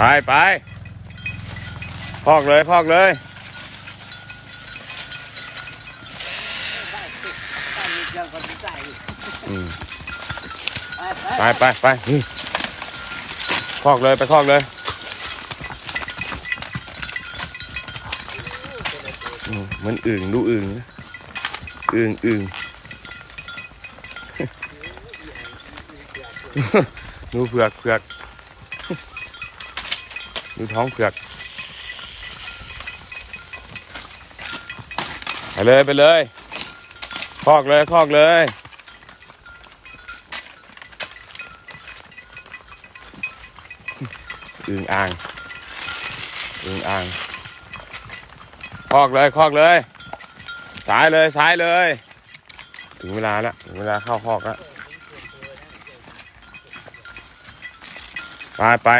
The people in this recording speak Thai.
ไปไปพอกเลยพอกเลยอืมไปไปไปนี่คอกเลยไปคอกเลยอืมเหมันอึ่งดูอึ่งนะอึ่งอึ่งดูเผือกเผือก ดูท้องเผือก ไปเลยไปเลยคอกเลยคอกเลยอึงอ่างอึงอ่างคอกเลยคอกเลย สายเลยสายเลย ถึงเวลาแล้วถึงเวลาเข้าคอกแล้วไปไป